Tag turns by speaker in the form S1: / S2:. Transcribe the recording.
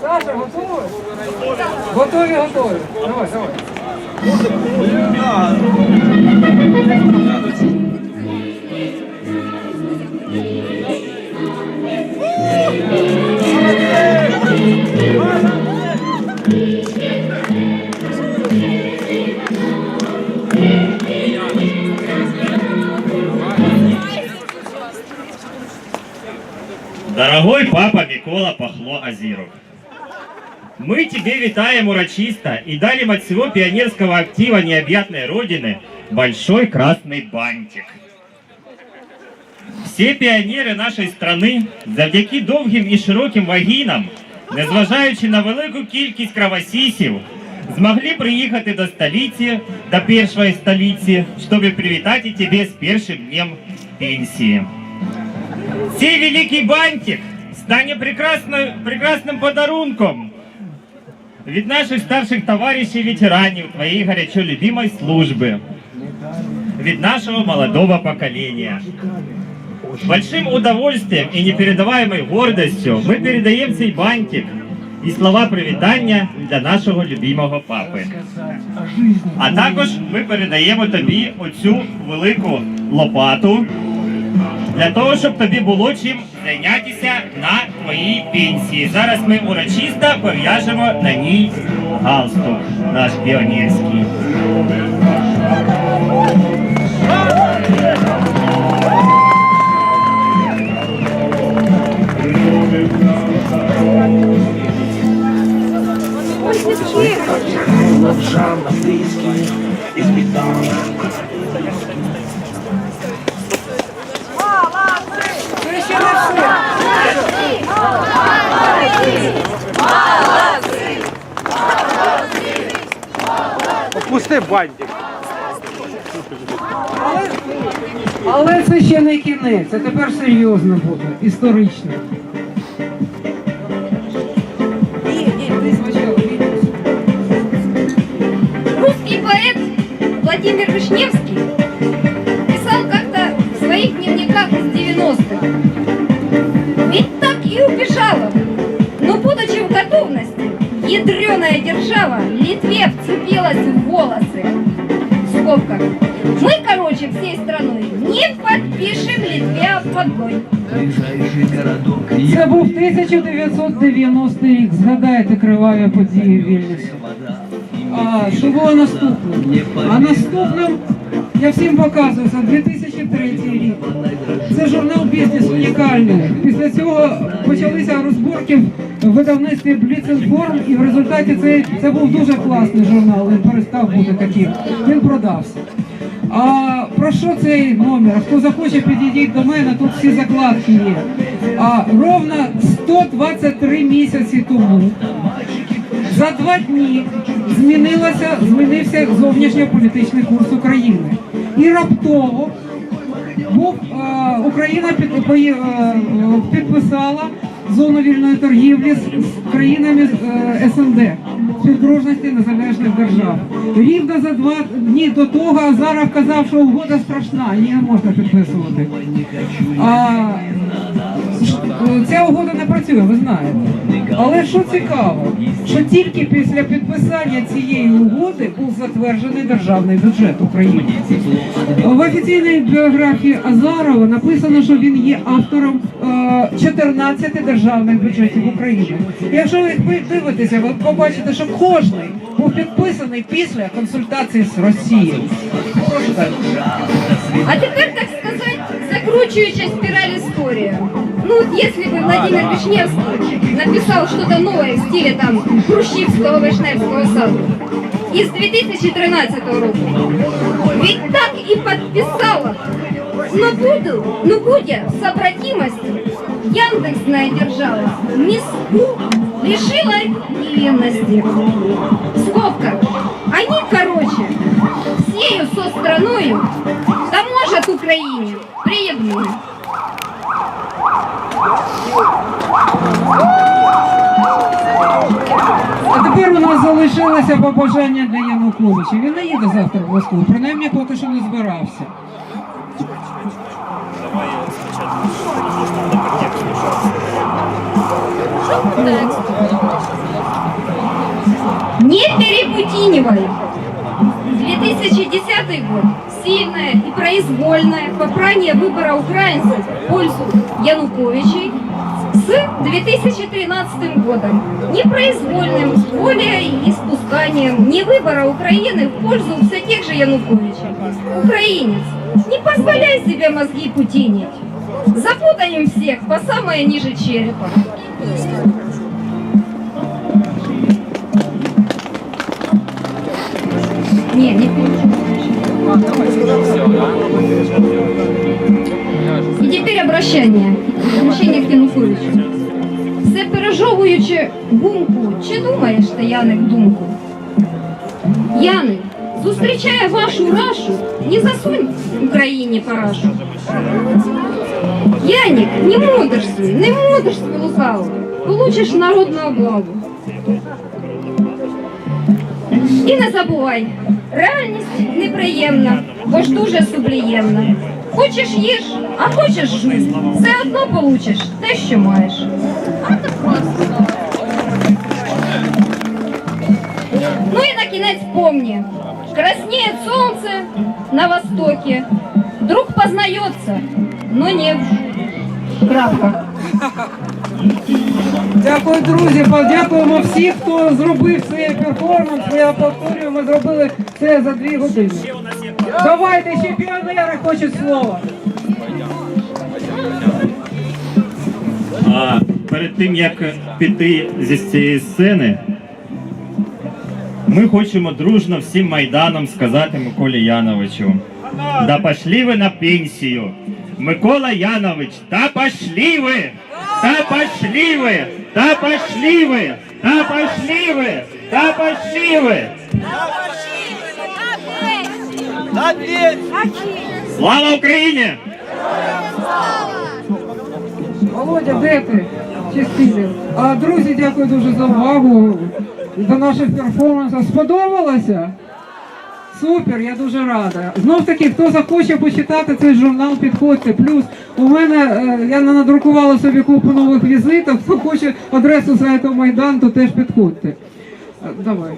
S1: Саша, готові? Готові, готові. Давай, давай.
S2: Дорогой папа Микола Пахло Азиров, мы тебе витаем урочисто и дарим от всего пионерского актива необъятной Родины большой красный бантик. Всі піонери нашої страни завдяки довгим і широким вагінам, незважаючи на велику кількість кровосісів, змогли приїхати до столиці, до першої столиці, щоб привітати тебе з першим днем пенсії. Цей великий бантик стане прекрасною, прекрасним подарунком від наших старших товаришів ветеранів твоєї горячо любимой служби, від нашего молодого поколения. Большим удовольствием и непередаваемой гордостью мы передаем цей бантик і слова привітання для нашого любимого папи. А також ми передаємо тобі оцю велику лопату для того, щоб тобі було чим зайнятися на твоїй пенсії. Зараз ми урочисто пов'яжемо на ній галстук наш піонерський.
S3: Опусти бантик.
S1: Але, але це ще не кінець, це тепер серйозно буде, історично.
S4: Русский поэт Владимир Вишневский писал как-то в своих дневниках из 90-х. Ведь так и убежала. ядреная держава Литве вцепилась в волосы. В скобках. Мы, короче, всей страной не подпишем Литве подгонь.
S5: Ближайший городок.
S1: Це був 1990 рік. Згадайте криваві події в Вільнюсі. А що було наступним? А наступним я всім показую, це 2003 рік. Це журнал Бізнес унікальний. Після цього почалися розборки в видавництві Бліценформ, і в результаті це, це був дуже класний журнал. Він перестав бути таким. Він продався. А про що цей номер? Хто захоче, підійдіть до мене, тут всі закладки є. А ровно 123 місяці тому за два дні змінилося, змінився зовнішньополітичний курс України. І раптово був, е, Україна е, підписала зону вільної торгівлі з країнами е, СНД співдружності незалежних держав. Рівно за два дні до того Азаров казав, що угода страшна, її не можна підписувати. А, ця угода не працює, ви знаєте. Але що цікаво, що тільки після підписання цієї угоди був затверджений державний бюджет України. В офіційній біографії Азарова написано, що він є автором е, 14 державних бюджетів України. Якщо ви дивитеся, ви побачите, що кожний був підписаний після консультації з Росією. Прошу далі.
S4: А теперь, так сказать, закручивающая спираль истории. Ну, вот если бы Владимир Вишневский написал что-то новое в стиле там Хрущевского Вишневского саду из 2013 року, ведь так и подписала. Но буду, ну будя собратимости, Яндексная держава Миску лишила невинности. Скобка. Они, короче, всею со страною поможет Украине. Приебнули.
S1: А тепер у нас залишилося побажання для Януковича. Він не їде завтра в Москву, принаймні поки що не збирався.
S4: Перепутинивай. 2010 год. Сильное и произвольное попрание выбора украинцев в пользу Януковичей с 2013 годом. Непроизвольным более и спусканием не выбора Украины в пользу все тех же Януковичей. Украинец, не позволяй себе мозги путинить. Запутаем всех по самое ниже черепа. І тепер обращення. Обращення к Януковичу. Все пережовуючи гумку, чи думаєш ти, Яник, думку? Яник, зустрічає вашу рашу, не засунь Україні парашу. Яник, не мудрствуй, не мудрствуй лукаво. Получиш народну облаву. І не забувай, реальність неприємна, бо ж дуже субліємна. Хочеш їж, а хочеш жуй. Все одно получиш те, що маєш. Ну і на кінець помні. Краснеет солнце на востоке. Друг познается, но не в
S1: Дякую, друзі. Подякуємо всім, хто зробив цей перформанс. Я повторюю, ми зробили це за дві години. Давайте ще піонери хочуть слова.
S2: А перед тим як піти зі цієї сцени, ми хочемо дружно всім майданом сказати Миколі Яновичу. Да пошли ви на пенсію. Микола Янович, та пошли ви! Та пошли ви! Та пошли ви! Та пошли ви! Та пошли ви! Слава Україні!
S1: Володя, де ти? Чистилів. А друзі, дякую дуже за увагу. До наших перформансів. Сподобалося? Супер, я дуже рада. Знов таки, хто захоче почитати цей журнал, підходьте. Плюс у мене я я надрукувала собі купу нових візитів. Хто хоче адресу сайту Майдан, то теж підходьте. Е, Давай.